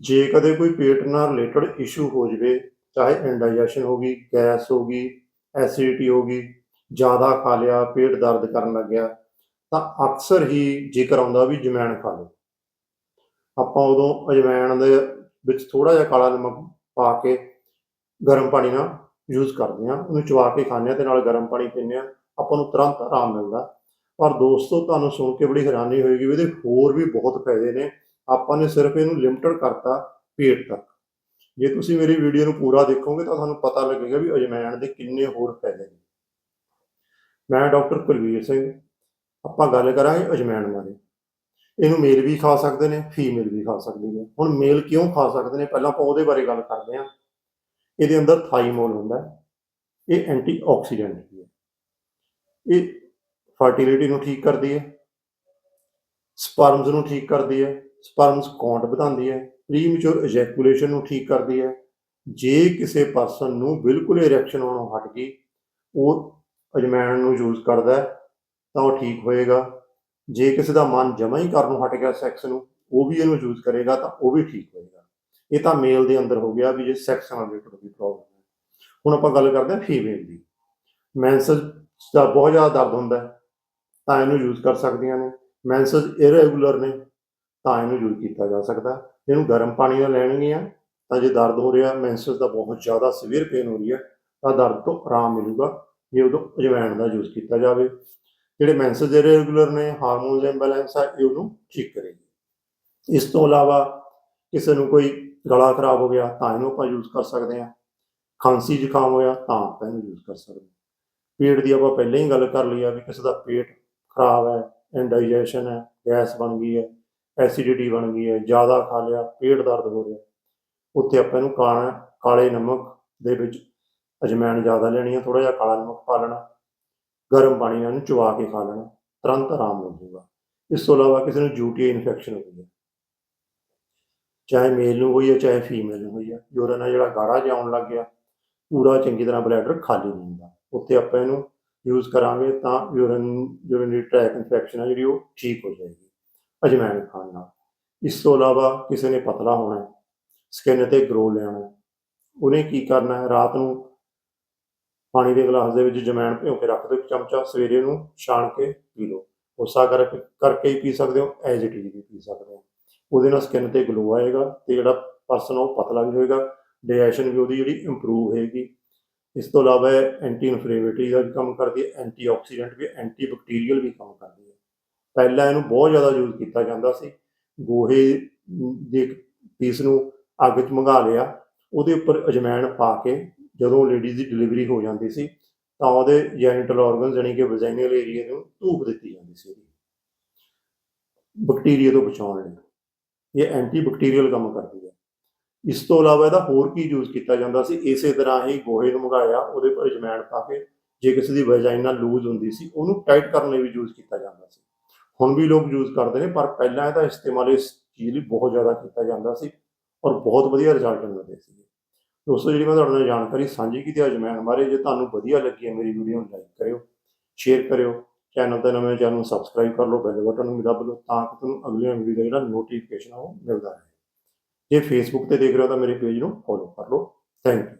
ਜੇ ਕਦੇ ਕੋਈ ਪੇਟ ਨਾਲ ਰਿਲੇਟਡ ਇਸ਼ੂ ਹੋ ਜਵੇ, ਚਾਹੇ ਇੰਡਾਈਜੈਸ਼ਨ ਹੋ ਗਈ, ਗੈਸ ਹੋ ਗਈ ਐਸਿਡਿਟੀ ਹੋ ਗਈ, ਜ਼ਿਆਦਾ ਖਾ ਲਿਆ, ਪੇਟ ਦਰਦ ਕਰਨ ਲੱਗਿਆ, ਤਾਂ ਅਕਸਰ ਹੀ ਜ਼ਿਕਰ ਆਉਂਦਾ ਵੀ ਜਮੈਣ ਖਾ ਲਓ। ਆਪਾਂ ਉਦੋਂ ਅਜਵਾਇਣ ਦੇ ਵਿੱਚ ਥੋੜਾ ਜਿਹਾ ਕਾਲਾ ਨਮਕ ਪਾ ਕੇ ਗਰਮ ਪਾਣੀ ਨਾਲ ਯੂਜ਼ ਕਰਦੇ ਹਾਂ। ਉਹਨੂੰ ਚਵਾ ਕੇ ਖਾਂਦੇ ਹਾਂ ਤੇ ਨਾਲ ਗਰਮ ਪਾਣੀ ਪੀਂਦੇ ਹਾਂ। ਆਪਾਂ ਨੂੰ ਤੁਰੰਤ ਆਰਾਮ ਮਿਲਦਾ। ਪਰ ਦੋਸਤੋ, ਤੁਹਾਨੂੰ ਸੁਣ ਕੇ ਬੜੀ ਹੈਰਾਨੀ ਹੋਏਗੀ ਵੀ ਇਹਦੇ ਹੋਰ ਵੀ ਬਹੁਤ ਫਾਇਦੇ ਨੇ। ਆਪਾਂ ਨੇ ਸਿਰਫ ਇਹਨੂੰ ਲਿਮਟਡ ਕਰਤਾ ਪੇਟ ਤੱਕ। ਜੇ ਤੁਸੀਂ ਮੇਰੀ ਵੀਡੀਓ ਨੂੰ ਪੂਰਾ ਦੇਖੋਗੇ ਤਾਂ ਤੁਹਾਨੂੰ ਪਤਾ ਲੱਗੇਗਾ ਵੀ ਅਜਮੈਣ ਦੇ ਕਿੰਨੇ ਹੋਰ ਫਾਇਦੇ ਨੇ। ਮੈਂ ਡਾਕਟਰ ਕੁਲਵੀਰ ਸਿੰਘ, ਆਪਾਂ ਗੱਲ ਕਰਾਂਗੇ ਅਜਮੈਣ ਬਾਰੇ। ਇਹਨੂੰ ਮੇਲ ਵੀ ਖਾ ਸਕਦੇ ਨੇ ਫੀਮੇਲ ਵੀ ਖਾ ਸਕਦੀ ਹੈ ਹੁਣ ਮੇਲ ਕਿਉਂ ਖਾ ਸਕਦੇ ਨੇ? ਪਹਿਲਾਂ ਆਪਾਂ ਉਹਦੇ ਬਾਰੇ ਗੱਲ ਕਰਦੇ ਹਾਂ। ਇਹਦੇ ਅੰਦਰ ਥਾਈਮੋਲ ਹੁੰਦਾ ਹੈ। ਇਹ ਐਂਟੀਆਕਸੀਡੈਂਟ ਹੈ। ਇਹ ਫਰਟੀਲਿਟੀ ਨੂੰ ਠੀਕ ਕਰਦੀ ਹੈ। ਸਪਰਮਸ ਨੂੰ ਠੀਕ ਕਰਦੀ ਹੈ। ਸਪਰਮਸ ਕਾਊਂਟ ਵਧਾਉਂਦੀ ਹੈ ਪ੍ਰੀਮੈਚੁਰ ਇਜੈਕੂਲੇਸ਼ਨ ਨੂੰ ਠੀਕ ਕਰਦੀ ਹੈ। ਜੇ ਕਿਸੇ ਪਰਸਨ ਨੂੰ ਬਿਲਕੁਲ ਇਰੈਕਸ਼ਨ ਹੋਣੋਂ ਹਟ ਗਈ, ਉਹ ਅਜਮੈਣ ਨੂੰ ਯੂਜ਼ ਕਰਦਾ ਹੈ, ਤਾਂ ਉਹ ਠੀਕ ਹੋਏਗਾ। ਜੇ ਕਿਸੇ ਦਾ ਮਨ ਜਮਾ ਹੀ ਕਰਨ ਹਟ ਗਿਆ ਸੈਕਸ ਨੂੰ, ਉਹ ਵੀ ਇਹਨੂੰ ਯੂਜ਼ ਕਰੇਗਾ, ਤਾਂ ਉਹ ਵੀ ਠੀਕ ਹੋਏਗਾ। ਇਹ ਤਾਂ ਮੇਲ ਦੇ ਅੰਦਰ ਹੋ ਗਿਆ ਵੀ ਜੇ ਸੈਕਸ ਨਾਲ ਰਿਲੇਟਡ ਕੋਈ ਪ੍ਰੋਬਲਮ ਹੈ। ਹੁਣ ਆਪਾਂ ਗੱਲ ਕਰਦੇ ਹਾਂ ਫੀਮੇਲ ਦੀ। ਮੈਂਸਸ ਦਾ ਬਹੁਤ ਜ਼ਿਆਦਾ ਦਰਦ ਹੁੰਦਾ ਤਾਂ ਇਹਨੂੰ ਯੂਜ਼ ਕਰ ਸਕਦੀਆਂ ਨੇ। ਮੈਂਸਸ ਇਰੈਗੂਲਰ ਨੇ ਤਾਂ ਇਹਨੂੰ ਯੂਜ਼ ਕੀਤਾ ਜਾ ਸਕਦਾ। ਇਹਨੂੰ ਗਰਮ ਪਾਣੀ ਨਾਲ ਲੈਣਗੀਆਂ ਤਾਂ ਜੇ ਦਰਦ ਹੋ ਰਿਹਾ, ਮੈਂਸਸ ਦਾ ਬਹੁਤ ਜ਼ਿਆਦਾ ਸਿਵੀਅਰ ਪੇਨ ਹੋ ਰਹੀ ਹੈ, ਤਾਂ ਦਰਦ ਤੋਂ ਆਰਾਮ ਮਿਲੂਗਾ, ਜੇ ਉਦੋਂ ਅਜਵਾਇਣ ਦਾ ਯੂਜ਼ ਕੀਤਾ ਜਾਵੇ। ਜਿਹੜੇ ਮੈਂਸਸ ਰੈਗੂਲਰ ਨੇ, ਹਾਰਮੋਨ ਹਾਰਮੋਨਸ ਇੰਬੈਲੈਂਸ ਆ, ਇਹ ਉਹਨੂੰ ਠੀਕ ਕਰੇਗੀ। ਇਸ ਤੋਂ ਇਲਾਵਾ ਕਿਸੇ ਨੂੰ ਕੋਈ ਗਲਾ ਖਰਾਬ ਹੋ ਗਿਆ, ਤਾਂ ਇਹਨੂੰ ਆਪਾਂ ਯੂਜ਼ ਕਰ ਸਕਦੇ ਹਾਂ। ਖਾਂਸੀ ਜ਼ੁਕਾਮ ਹੋਇਆ, ਤਾਂ ਆਪਾਂ ਇਹਨੂੰ ਯੂਜ਼ ਕਰ ਸਕਦੇ ਹਾਂ। ਪੇਟ ਦੀ ਆਪਾਂ ਪਹਿਲਾਂ ਹੀ ਗੱਲ ਕਰ ਲਈ ਆ ਵੀ ਕਿਸੇ ਦਾ ਪੇਟ ਖਰਾਬ ਹੈ, ਇੰਡਾਈਜੈਸ਼ਨ ਹੈ, ਗੈਸ ਬਣ ਗਈ ਹੈ ਐਸਿਡਿਟੀ ਬਣ ਗਈ ਹੈ, ਜ਼ਿਆਦਾ ਖਾ ਲਿਆ, ਪੇਟ ਦਰਦ ਹੋ ਰਿਹਾ। ਉੱਥੇ ਆਪਾਂ ਇਹਨੂੰ ਕਾਲਾ, ਕਾਲੇ ਨਮਕ ਦੇ ਵਿੱਚ ਅਜਵਾਇਣ ਜ਼ਿਆਦਾ ਲੈਣੀ ਹੈ ਥੋੜਾ ਜਿਹਾ ਕਾਲਾ ਨਮਕ ਪਾ ਲੈਣਾ, ਗਰਮ ਪਾਣੀ ਨਾਲ ਇਹਨੂੰ ਚਵਾ ਕੇ ਖਾ ਲੈਣਾ, ਤੁਰੰਤ ਆਰਾਮ ਹੋ ਜਾਊਗਾ। ਇਸ ਤੋਂ ਇਲਾਵਾ ਕਿਸੇ ਨੂੰ ਯੂਟੀਆਈ ਇਨਫੈਕਸ਼ਨ ਹੋਈ ਹੈ। ਚਾਹੇ ਮੇਲ ਨੂੰ ਹੋਈ ਹੈ, ਚਾਹੇ ਫੀਮੇਲ ਨੂੰ ਹੋਈ ਹੈ, ਯੂਰਨ ਆ ਜਿਹੜਾ ਗਾੜਾ ਜਿਹਾ ਲੱਗ ਗਿਆ, ਪੂਰਾ ਚੰਗੀ ਤਰ੍ਹਾਂ ਬਲੈਡਰ ਖਾਲੀ ਨਹੀਂ ਹੁੰਦਾ। ਉੱਥੇ ਆਪਾਂ ਇਹਨੂੰ ਯੂਜ਼ ਕਰਾਂਗੇ ਤਾਂ ਯੂਰਨ, ਯੂਰਿਨਰੀ ਟ੍ਰੈਕ ਇਨਫੈਕਸ਼ਨ ਹੈ ਜਿਹੜੀ ਉਹ ਠੀਕ ਹੋ ਜਾਏਗੀ। ਅਜਵਾਇਣ ਖਾਣ ਨਾਲ। ਇਸ ਤੋਂ ਇਲਾਵਾ ਕਿਸੇ ਨੇ ਪਤਲਾ ਹੋਣਾ ਹੈ, ਸਕਿਨ ਤੇ ਗਰੋ ਲੈਣਾ ਉਹਨੇ ਕੀ ਕਰਨਾ ਹੈ? ਰਾਤ ਨੂੰ ਪਾਣੀ ਦੇ ਗਲਾਸ ਦੇ ਵਿੱਚ ਜਮੈਣ ਭਿਓ ਕੇ ਰੱਖ ਦਿਓ, ਇੱਕ ਚਮਚਾ, ਸਵੇਰੇ ਨੂੰ ਛਾਣ ਕੇ ਪੀ ਲਓ। ਉਸਾ ਕਰਕੇ ਕਰਕੇ ਹੀ ਪੀ ਸਕਦੇ ਹੋ, ਐਜ਼ ਇਟ ਇਜ਼ ਵੀ ਪੀ ਸਕਦੇ ਹੋ। ਉਹਦੇ ਨਾਲ ਸਕਿਨ ਤੇ ਗਲੋ ਆਏਗਾ ਤੇ ਜਿਹੜਾ ਪਰਸਨ ਉਹ ਪਤਲਾ ਵੀ ਹੋਏਗਾ ਡਾਈਜੈਸ਼ਨ ਵੀ ਉਹਦੀ ਜਿਹੜੀ ਇੰਪਰੂਵ ਹੋਏਗੀ। ਇਸ ਤੋਂ ਇਲਾਵਾ ਐਂਟੀ ਇਨਫਲੇਮੇਟਰੀ ਦਾ ਵੀ ਕੰਮ ਕਰਦੀ ਹੈ ਐਂਟੀਆਕਸੀਡੈਂਟ ਵੀ ਐਂਟੀ ਬੈਕਟੀਰੀਅਲ ਵੀ ਕੰਮ ਕਰਦੀ ਹੈ। ਪਹਿਲਾਂ ਇਹਨੂੰ ਬਹੁਤ ਜ਼ਿਆਦਾ ਯੂਜ਼ ਕੀਤਾ ਜਾਂਦਾ ਸੀ। ਗੋਹੇ ਦੇ ਪੀਸ ਨੂੰ ਅੱਗ 'ਚ ਮੰਗਾ ਲਿਆ। ਉਹਦੇ ਉੱਪਰ ਅਜਵਾਇਣ ਪਾ ਕੇ ਜਦੋਂ ਲੇਡੀਜ਼ ਦੀ ਡਿਲੀਵਰੀ ਹੋ ਜਾਂਦੀ ਸੀ, ਤਾਂ ਉਹਦੇ ਜੈਨੀਟਲ ਆਰਗਨ ਜਾਨੀ ਕਿ ਵਜਾਈਨਲ ਏਰੀਆ ਨੂੰ ਧੂਪ ਦਿੱਤੀ ਜਾਂਦੀ ਸੀ ਉਹਦੀ। ਬੈਕਟੀਰੀਆ ਤੋਂ ਬਚਾਉਣ ਲਈ। ਇਹ ਐਂਟੀ ਬੈਕਟੀਰੀਅਲ ਕੰਮ ਕਰਦੀ ਹੈ। ਇਸ ਤੋਂ ਇਲਾਵਾ ਇਹਦਾ ਹੋਰ ਕੀ ਯੂਜ਼ ਕੀਤਾ ਜਾਂਦਾ ਸੀ, ਇਸੇ ਤਰ੍ਹਾਂ ਹੀ ਗੋਹੇ ਨੂੰ ਮੰਗਾਇਆ, ਉਹਦੇ ਪਰ ਅਜਵਾਇਣ ਪਾ ਕੇ, ਜੇ ਕਿਸੇ ਦੀ ਵਜਾਈਨਾ ਲੂਜ਼ ਹੁੰਦੀ ਸੀ, ਉਹਨੂੰ ਟਾਈਟ ਕਰਨ ਲਈ ਵੀ ਯੂਜ਼ ਕੀਤਾ ਜਾਂਦਾ ਸੀ। ਹੁਣ ਵੀ ਲੋਕ ਯੂਜ਼ ਕਰਦੇ ਨੇ, ਪਰ ਪਹਿਲਾਂ ਇਹਦਾ ਇਸਤੇਮਾਲ ਇਸ ਚੀਜ਼ ਲਈ ਬਹੁਤ ਜ਼ਿਆਦਾ ਕੀਤਾ ਜਾਂਦਾ ਸੀ ਔਰ ਬਹੁਤ ਵਧੀਆ ਰਿਜ਼ਲਟ ਮਿਲਦੇ ਸੀ ਦੋਸਤੋ, ਜਿਹੜੀ ਮੈਂ ਤੁਹਾਡੇ ਨਾਲ ਜਾਣਕਾਰੀ ਸਾਂਝੀ ਕੀਤੀ ਅਜਮਾਇਣ ਬਾਰੇ ਜੇ ਤੁਹਾਨੂੰ ਵਧੀਆ ਲੱਗੀ ਹੈ ਮੇਰੀ ਵੀਡੀਓ ਨੂੰ ਲਾਈਕ ਕਰਿਓ ਸ਼ੇਅਰ ਕਰਿਓ ਚੈਨਲ ਤੇ ਨਵੇਂ ਚੈਨਲ ਨੂੰ ਸਬਸਕ੍ਰਾਈਬ ਕਰ ਲਓ ਬੈਲ ਬਟਨ ਨੂੰ ਵੀ ਦਬ ਲਓ ਤਾਂ ਕਿ ਤੁਹਾਨੂੰ ਅਗਲੀਆਂ ਵੀਡੀਓ ਦਾ ਜਿਹੜਾ ਨੋਟੀਫਿਕੇਸ਼ਨ ਉਹ ਮਿਲਦਾ ਰਹੇ। ਜੇ ਫੇਸਬੁੱਕ ਤੇ ਦੇਖ ਰਹੇ ਹੋ ਤਾਂ ਮੇਰੇ ਪੇਜ ਨੂੰ ਫੋਲੋ ਕਰ ਲਓ। Thank you